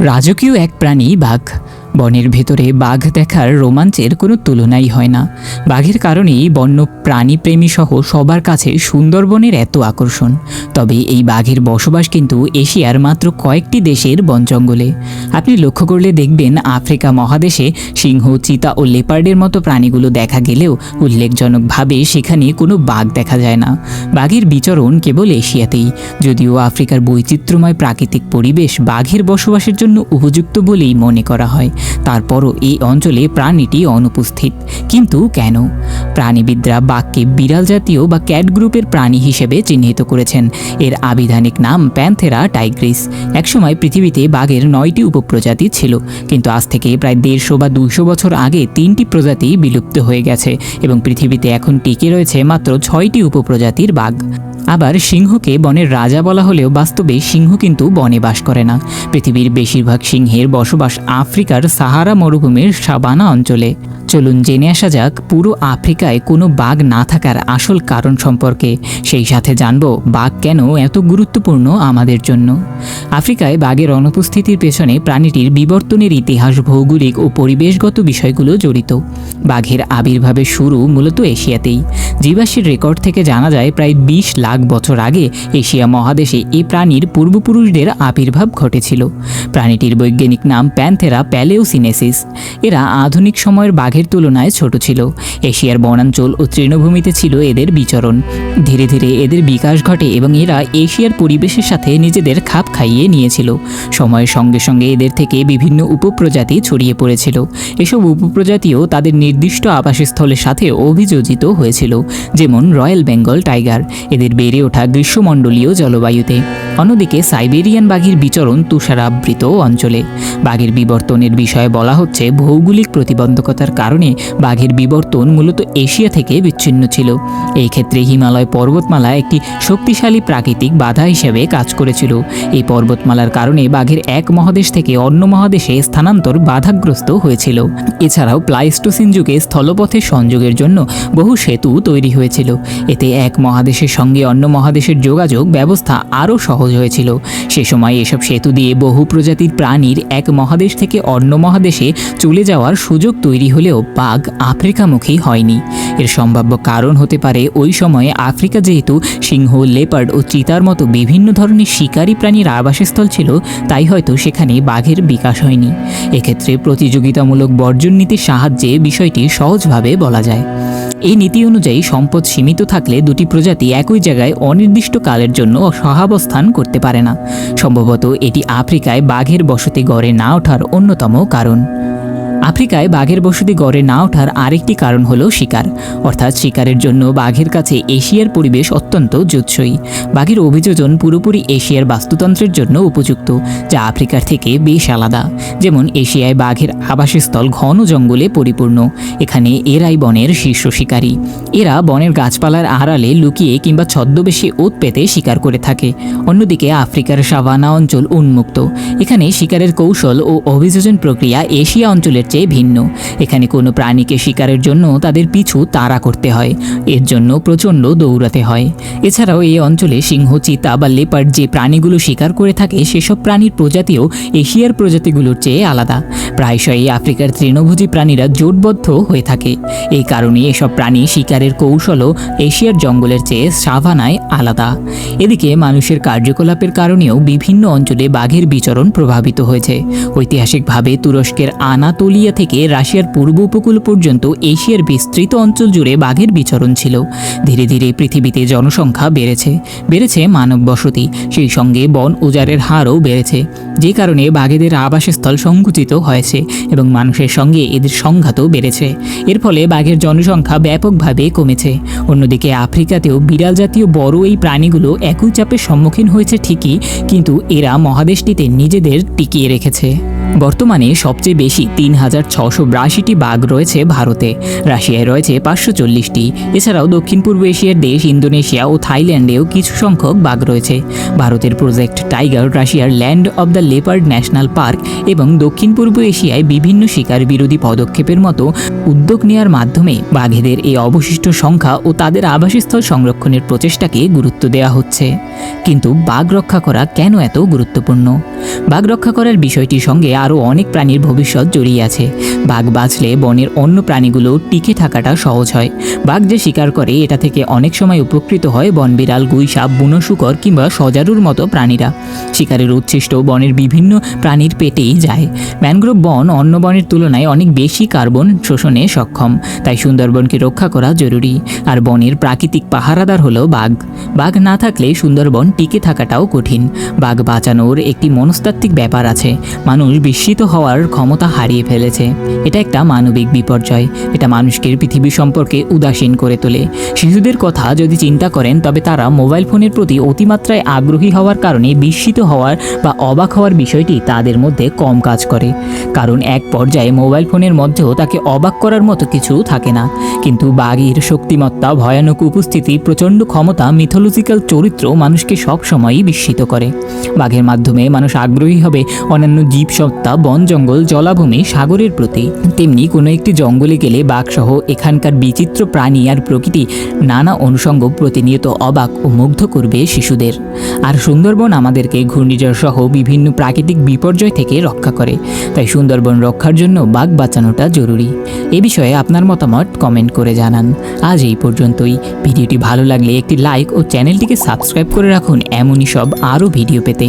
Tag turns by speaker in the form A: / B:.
A: রাজকীয় এক প্রাণী বাঘ। বনের ভেতরে বাঘ দেখার রোমাঞ্চের কোনো তুলনাই হয় না। বাঘের কারণেই বন্য প্রাণীপ্রেমী সহ সবার কাছে সুন্দরবনের এত আকর্ষণ। তবে এই বাঘের বসবাস কিন্তু এশিয়ার মাত্র কয়েকটি দেশের বন জঙ্গলে। আপনি লক্ষ্য করলে দেখবেন আফ্রিকা মহাদেশে সিংহ, চিতা ও লেপার্ডের মতো প্রাণীগুলো দেখা গেলেও উল্লেখজনকভাবে সেখানে কোনো বাঘ দেখা যায় না। বাঘের বিচরণ কেবল এশিয়াতেই। যদিও আফ্রিকার বৈচিত্র্যময় প্রাকৃতিক পরিবেশ বাঘের বসবাসের জন্য উপযুক্ত বলেই মনে করা হয়। তারপরও এই অঞ্চলে প্রাণীটি অনুপস্থিত। কিন্তু কেন? প্রাণীবিদরা বাঘকে বিড়াল জাতীয় বা ক্যাট গ্রুপের প্রাণী হিসেবে চিহ্নিত করেছেন। এর আবিধানিক নাম প্যান্থেরা টাইগ্রিস। একসময় পৃথিবীতে বাঘের নয়টি উপপ্রজাতি ছিল, কিন্তু আজ থেকে প্রায় দেড়শো বা দুইশো বছর আগে তিনটি প্রজাতি বিলুপ্ত হয়ে গেছে এবং পৃথিবীতে এখন টিকে রয়েছে মাত্র ছয়টি উপপ্রজাতির বাঘ। আবার সিংহকে বনের রাজা বলা হলেও বাস্তবে সিংহ কিন্তু বনে বাস করে না। পৃথিবীর বেশিরভাগ সিংহের বসবাস আফ্রিকার সাহারা মরুভূমির সাবানা অঞ্চলে। চলুন জেনে আসা যাক, পুরো আফ্রিকায় কোনো বাঘ না থাকার আসল কারণ সম্পর্কে। সেই সাথে জানব, বাঘ কেন এত গুরুত্বপূর্ণ আমাদের জন্য? আফ্রিকায় বাঘের অনুপস্থিতির পেছনে প্রাণীটির বিবর্তনের ইতিহাস, ভৌগোলিক ও পরিবেশগত বিষয়গুলো জড়িত। বাঘের আবির্ভাবের শুরু মূলত এশিয়াতেই। জীবাশ্মের রেকর্ড থেকে জানা যায়, প্রায় বিশ লাখ বছর আগে এশিয়া মহাদেশে এই প্রাণীর পূর্বপুরুষদের আবির্ভাব ঘটেছিল। প্রাণীটির বৈজ্ঞানিক নাম প্যান্থেরা প্যালেওসিনেসিস। এরা আধুনিক সময়ের বাঘের তুলনায় ছোট ছিল। এশিয়ার বনাঞ্চল ও তৃণভূমিতে ছিল এদের বিচরণ। ধীরে ধীরে এদের বিকাশ ঘটে এবং এরা এশিয়ার পরিবেশের সাথে নিজেদের খাপ খাইয়ে নিয়েছিল। সময়ের সঙ্গে সঙ্গে এদের থেকে বিভিন্ন উপপ্রজাতি ছড়িয়ে পড়েছিল। এসব উপপ্রজাতিও তাদের নির্দিষ্ট আবাসস্থলের সাথে অভিযোজিত হয়েছিল, যেমন রয়্যাল বেঙ্গল টাইগার। এদের বেড়ে ওঠা গ্রীষ্মমণ্ডলীয় জলবায়ুতে। অন্যদিকে সাইবেরিয়ান বাঘের বিচরণ তুষারাবৃত অঞ্চলে। বাঘের বিবর্তনের বিষয়ে বলা হচ্ছে, ভৌগোলিক প্রতিবন্ধকতার কারণে বাঘের বিবর্তন মূলত এশিয়া থেকে বিচ্ছিন্ন ছিল। এই ক্ষেত্রে হিমালয় পর্বতমালা একটি শক্তিশালী প্রাকৃতিক বাধা হিসেবে কাজ করেছিল। এই পর্বতমালার কারণে বাঘের এক মহাদেশ থেকে অন্য মহাদেশে স্থানান্তর বাধাগ্রস্ত হয়েছিল। এছাড়াও প্লাইস্টোসিন যুগে স্থলপথের সংযোগের জন্য বহু সেতু তৈরি হয়েছিল। এতে এক মহাদেশের সঙ্গে অন্য মহাদেশের যোগাযোগ ব্যবস্থা আরও সহজ হয়েছিল। সে সময় এসব সেতু দিয়ে বহু প্রজাতির প্রাণীর এক মহাদেশ থেকে অন্য মহাদেশে চলে যাওয়ার সুযোগ তৈরি হলেও বাঘ আফ্রিকামুখী হয়নি। এর সম্ভাব্য কারণ হতে পারে ওই সময়ে আফ্রিকা যেহেতু সিংহ, লেপার্ড ও চিতার মতো বিভিন্ন ধরনের শিকারী প্রাণীর আবাসস্থল ছিল, তাই হয়তো সেখানে বাঘের বিকাশ হয়নি। এক্ষেত্রে প্রতিযোগিতামূলক বর্জন নীতির সাহায্যে বিষয়টি সহজভাবে বলা যায়। এই নীতি অনুযায়ী সম্পদ সীমিত থাকলে দুটি প্রজাতি একই জায়গায় অনির্দিষ্ট কালের জন্য সহাবস্থান করতে পারে না। সম্ভবত এটি আফ্রিকায় বাঘের বসতি গড়ে না ওঠার অন্যতম কারণ। আফ্রিকায় বাঘের বসতি গড়ে না ওঠার আরেকটি কারণ হল শিকার। অর্থাৎ শিকারের জন্য বাঘের কাছে এশিয়ার পরিবেশ অত্যন্ত জুৎসই। বাঘের অভিযোজন পুরোপুরি এশিয়ার বাস্তুতন্ত্রের জন্য উপযুক্ত, যা আফ্রিকার থেকে বেশ আলাদা। যেমন এশিয়ায় বাঘের আবাসস্থল ঘন জঙ্গলে পরিপূর্ণ, এখানে এরাই বনের শীর্ষ শিকারী। এরা বনের গাছপালার আড়ালে লুকিয়ে কিংবা ছদ্মবেশে ওত পেতে শিকার করে থাকে। অন্যদিকে আফ্রিকার সাভানা অঞ্চল উন্মুক্ত। এখানে শিকারের কৌশল ও অভিযোজন প্রক্রিয়া এশিয়া অঞ্চলের চেয়ে ভিন্ন। এখানে কোনো প্রাণীকে শিকারের জন্য তাদের পিছু তাড়া করতে হয়। এর জন্য প্রচণ্ড দৌড়াতে হয়। এছাড়াও এই অঞ্চলে সিংহ, চিতা বা লেপার্ড যে প্রাণীগুলো শিকার করে থাকে, সেসব প্রাণীর প্রজাতিও এশিয়ার প্রজাতিগুলোর চেয়ে আলাদা। প্রায়শই আফ্রিকার তৃণভোজী প্রাণীরা জোটবদ্ধ হয়ে থাকে। এই কারণে এসব প্রাণী শিকারের কৌশলও এশিয়ার জঙ্গলের চেয়ে সাভানায় আলাদা। এদিকে মানুষের কার্যকলাপের কারণেও বিভিন্ন অঞ্চলে বাঘের বিচরণ প্রভাবিত হয়েছে। ঐতিহাসিকভাবে তুরস্কের আনাতোলিয়া থেকে রাশিয়ার পূর্ব উপকূল পর্যন্ত এশিয়ার বিস্তৃত অঞ্চল জুড়ে বাঘের বিচরণ ছিল। ধীরে ধীরে পৃথিবীতে জনসংখ্যা বেড়েছে বেড়েছে মানব বসতি। সেই সঙ্গে বন উজাড়ের হারও বেড়েছে। যে কারণে বাঘেদের আবাসস্থল সংকুচিত হয়েছে এবং মানুষের সঙ্গে এদের সংঘাতও বেড়েছে। এর ফলে বাঘের জনসংখ্যা ব্যাপকভাবে কমেছে। অন্যদিকে আফ্রিকাতেও বিড়াল জাতীয় বড় এই প্রাণীগুলো একই চাপের সম্মুখীন হয়েছে ঠিকই, কিন্তু এরা মহাদেশটিতে নিজেদের টিকিয়ে রেখেছে। বর্তমানে সবচেয়ে বেশি তিন হাজার ছশো বিরাশিটি বাঘ রয়েছে ভারতে। রাশিয়ায় রয়েছে পাঁচশো চল্লিশটি। এছাড়াও দক্ষিণ পূর্ব এশিয়ার দেশ ইন্দোনেশিয়া ও থাইল্যান্ডেও কিছু সংখ্যক বাঘ রয়েছে। ভারতের প্রজেক্ট টাইগার রাশিয়ার Land of the Leopard National Park এবং দক্ষিণ পূর্ব এশিয়ায় বিভিন্ন শিকার বিরোধী পদক্ষেপের মতো উদ্যোগ নেওয়ার মাধ্যমে বাঘেদের এই অবশিষ্ট সংখ্যা ও তাদের আবাসস্থল সংরক্ষণের প্রচেষ্টাকে গুরুত্ব দেওয়া হচ্ছে। কিন্তু বাঘ রক্ষা করা কেন এত গুরুত্বপূর্ণ? বাঘ রক্ষা করার বিষয়টির সঙ্গে আরও অনেক প্রাণীর ভবিষ্যৎ জড়িয়ে আছে। বাঘ বাঁচলে বনের অন্য প্রাণীগুলো টিকে থাকাটা সহজ হয়। বাঘ যে শিকার করে, এটা থেকে অনেক সময় উপকৃত হয় বনবিড়াল গুইসাপ বুনো শুকর কিংবা সজারুর মতো প্রাণীরা। শিকারের উচ্ছিষ্ট বনের বিভিন্ন প্রাণীর পেটেই যায়। ম্যানগ্রোভ বন অন্য বনের তুলনায় অনেক বেশি কার্বন শোষণে সক্ষম, তাই সুন্দরবনকে রক্ষা করা জরুরি। আর বনের প্রাকৃতিক পাহারাদার হলো বাঘ। বাঘ না থাকলে সুন্দরবন টিকে থাকাটাও কঠিন। বাঘ বাঁচানোর একটি মনস্তাত্ত্বিক ব্যাপার আছে। মানুষ বিস্মিত হওয়ার ক্ষমতা হারিয়ে ফেলেছে। এটা একটা মানবিক বিপর্যয়। এটা মানুষকে পৃথিবী সম্পর্কে উদাসীন করে তোলে। শিশুদের কথা যদি চিন্তা করেন, তবে তারা মোবাইল ফোনের প্রতি অতিমাত্রায় আগ্রহী হওয়ার কারণে বিস্মিত হওয়ার বা অবাক হওয়ার বিষয়টি তাদের মধ্যে কম কাজ করে। কারণ এক পর্যায়ে মোবাইল ফোনের মধ্যেও তাকে অবাক করার মতো কিছু থাকে না। কিন্তু বাঘের শক্তিমত্তা, ভয়ানক উপস্থিতি, প্রচণ্ড ক্ষমতা, মিথোলজিক্যাল চরিত্র মানুষকে সবসময়ই বিস্মিত করে। বাঘের মাধ্যমে মানুষ আগ্রহী হবে। অন্যান্য জীবসত্তা বন জঙ্গল, জলাভূমি, সাগরের প্রতি। তেমনি কোনো একটি জঙ্গলে গেলে বাঘসহ এখানকার বিচিত্র প্রাণী আর প্রকৃতি নানা অনুষঙ্গ প্রতিনিয়ত অবাক ও মুগ্ধ করবে শিশুদের। আর সুন্দরবন আমাদেরকে ঘূর্ণিঝড় সহ বিভিন্ন প্রাকৃতিক বিপর্যয় থেকে রক্ষা করে। তাই সুন্দরবন রক্ষার জন্য বাঘ বাঁচানোটা জরুরি। এ বিষয়ে আপনার মতামত কমেন্ট করে জানান। আজ এই পর্যন্তই। ভিডিওটি ভালো লাগলে একটি লাইক ও চ্যানেলটিকে সাবস্ক্রাইব করে রাখুন। এমনই সব আরও ভিডিও পেতে।